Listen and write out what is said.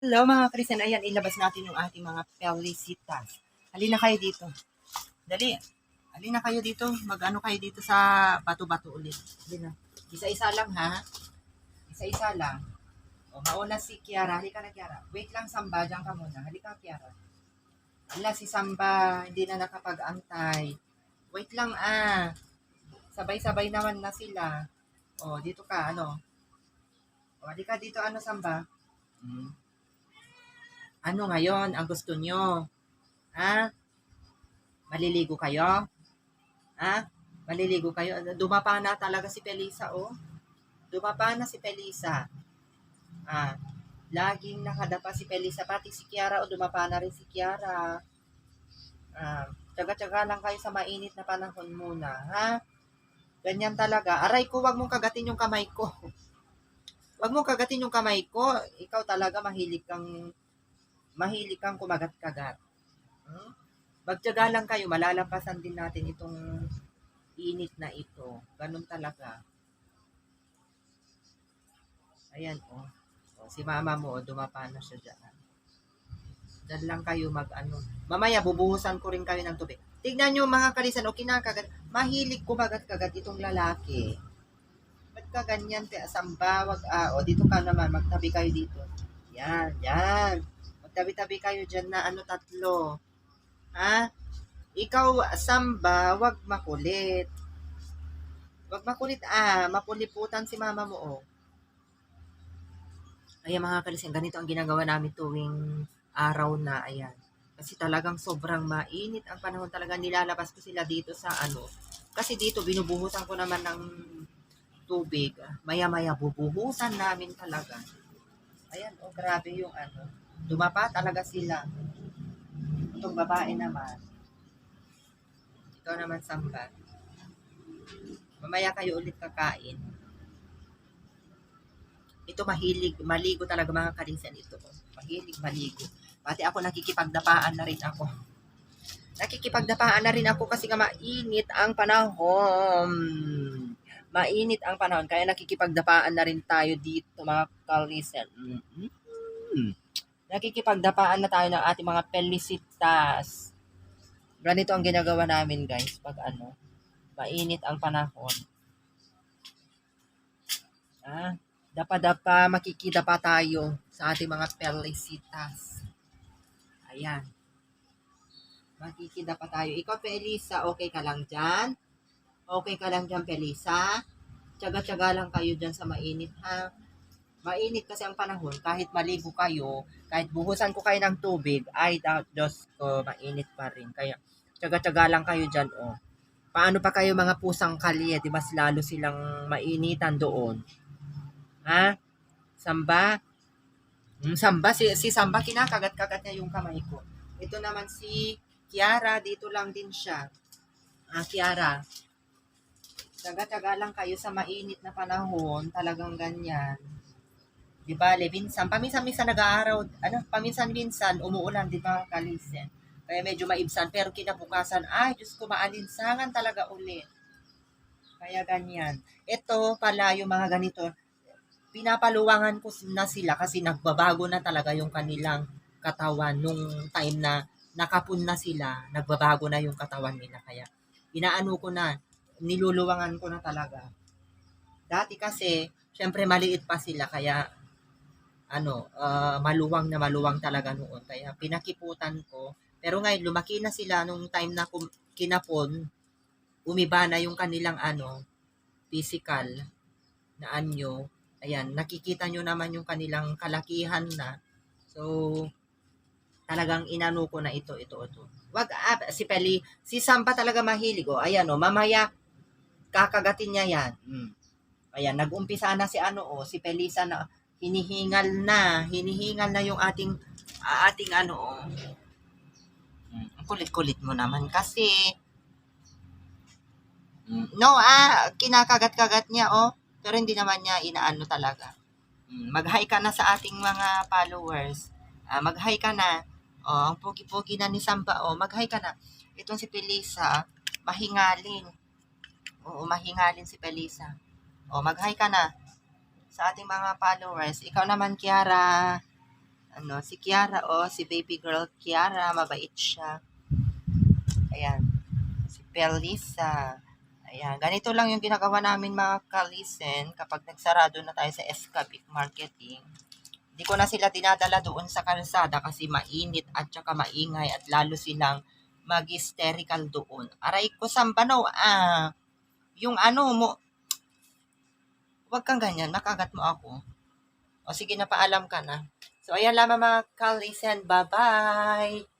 Hello mga Kristen, ayan, ilabas natin yung ating mga pelicitas. Halina kayo dito. Dali. Halina kayo dito. Mag-ano kayo dito sa bato-bato ulit. Halina. Isa-isa lang ha. Isa-isa lang. O, mauna si Kiara. Halika na Kiara. Wait lang Samba, dyan ka muna. Halika Kiara. Ala, si Samba, hindi na nakapag-antay. Wait lang ah. Sabay-sabay naman na sila. O, dito ka, ano. O, halika dito, ano Samba. Hmm. Ano ngayon ang gusto nyo? Ha? Maliligo kayo? Ha? Maliligo kayo? Dumapa na talaga si Pelisa, oh. Dumapa na si Pelisa. Ah, laging nakadapa si Pelisa. Pati si Kiara, oh, dumapa na rin si Kiara. Ah, tsaga-tsaga lang kayo sa mainit na panahon muna, ha? Ganyan talaga. Aray ko, wag mong kagatin yung kamay ko. Wag mong kagatin yung kamay ko. Ikaw talaga mahilig kang mahilig kang kumagat-kagat. Hmm? Magtyaga lang kayo, malalampasan din natin itong init na ito. Ganun talaga. Ayan, oh. oh si mama mo, oh, dumapa na siya dyan. Diyan lang kayo mag-ano. Mamaya, bubuhusan ko rin kayo ng tubig. Tignan nyo mga kalisan, o kinakagat. Mahilig kumagat-kagat itong lalaki. Ba't ka ganyan, te? Samba, wag, ah, o dito ka naman, magtabi kayo dito. Yan, yan. Magtabi-tabi kayo dyan na ano tatlo. Ha? Ikaw, samba, wag makulit. Wag makulit, ah. Mapuliputan si mama mo, oh. Ayan mga kalisin, ganito ang ginagawa namin tuwing araw na, ayan. Kasi talagang sobrang mainit ang panahon talaga nilalabas ko sila dito sa ano. Kasi dito binubuhusan ko naman ng tubig. Maya-maya bubuhusan namin talaga. Ayan, oh grabe yung ano. Dumapa talaga sila. Itong babae naman. Ikaw naman samba. Mamaya kayo ulit kakain. Ito mahilig, maligo talaga mga karinsan ito. Mahilig maligo. Pati ako nakikipagdapaan na rin ako. Nakikipagdapaan na rin ako kasi nga mainit ang panahon. Mainit ang panahon. Kaya nakikipagdapaan na rin tayo dito mga karinsan. Mm-hmm. Nakikipagdapaan na tayo ng ating mga pelicitas. Ganito ang ginagawa namin guys pag ano, mainit ang panahon. Ah, dapa-dapa, makikidapa tayo sa ating mga pelicitas. Ayan. Makikidapa tayo. Ikaw, Pelisa, okay ka lang dyan? Okay ka lang dyan, Pelisa? Tsaga-tsaga lang kayo dyan sa mainit, ha? Mainit kasi ang panahon. Kahit maligo kayo, kahit buhusan ko kayo ng tubig, ay, Diyos ko, mainit pa rin. Kaya, tsaga-tsaga lang kayo dyan, oh. Paano pa kayo mga pusang kalye, di mas lalo silang mainitan doon? Ha? Samba? Hmm, Samba, si, si Samba kinakagat-kagat niya yung kamay ko. Ito naman si Kiara, dito lang din siya. Ah, Kiara. Taga-taga lang kayo sa mainit na panahon, talagang ganyan. Di ba, minsan, paminsan-minsan nag-aaraw, ano, paminsan-minsan umuulan, di ba, kalisen. Kaya medyo maibsan, pero kinabukasan, ay, Diyos ko, maalinsangan talaga ulit. Kaya ganyan. Ito pala yung mga ganito, pinapaluwangan ko na sila kasi nagbabago na talaga yung kanilang katawan nung time na nakapun na sila, nagbabago na yung katawan nila. Kaya inaano ko na, niluluwangan ko na talaga. Dati kasi, syempre maliit pa sila, kaya ano, uh, maluwang na maluwang talaga noon. Kaya pinakiputan ko. Pero ngayon, lumaki na sila nung time na kinapon, umiba na yung kanilang ano, physical na anyo, ayan, nakikita nyo naman yung kanilang kalakihan na. So, talagang inano ko na ito, ito, ito. Wag, ah, si Peli, si Sampa talaga mahilig, oh. Ayan, oh, mamaya, kakagatin niya yan. Hmm. Ayan, nag-umpisa na si ano, oh, si Pelisa na, hinihingal na, hinihingal na yung ating, uh, ating ano, oh. Hmm, kulit-kulit mo naman kasi. Hmm, no, ah, kinakagat-kagat niya, oh. Pero hindi naman niya inaano talaga. Hmm, mag-hi ka na sa ating mga followers. Ah, mag-hi ka na. Oh, ang pogi-pogi na ni Samba. Oh, mag-hi ka na. Itong si Pelisa, mahingalin. Oo, mahingalin si Pelisa. Oh, mag-hi ka na sa ating mga followers. Ikaw naman, Kiara. Ano, si Kiara, oh, si baby girl Kiara, mabait siya. Ayan. Si Pelisa. Ayan. Ganito lang yung ginagawa namin mga kalisen kapag nagsarado na tayo sa Escabic Marketing. Hindi ko na sila dinadala doon sa kalsada kasi mainit at saka maingay at lalo silang mag-hysterical doon. Aray ko sambano, ah. Yung ano mo, Huwag kang ganyan, makagat mo ako. O sige na, paalam ka na. So, ayan lamang mga kalisen. Bye-bye!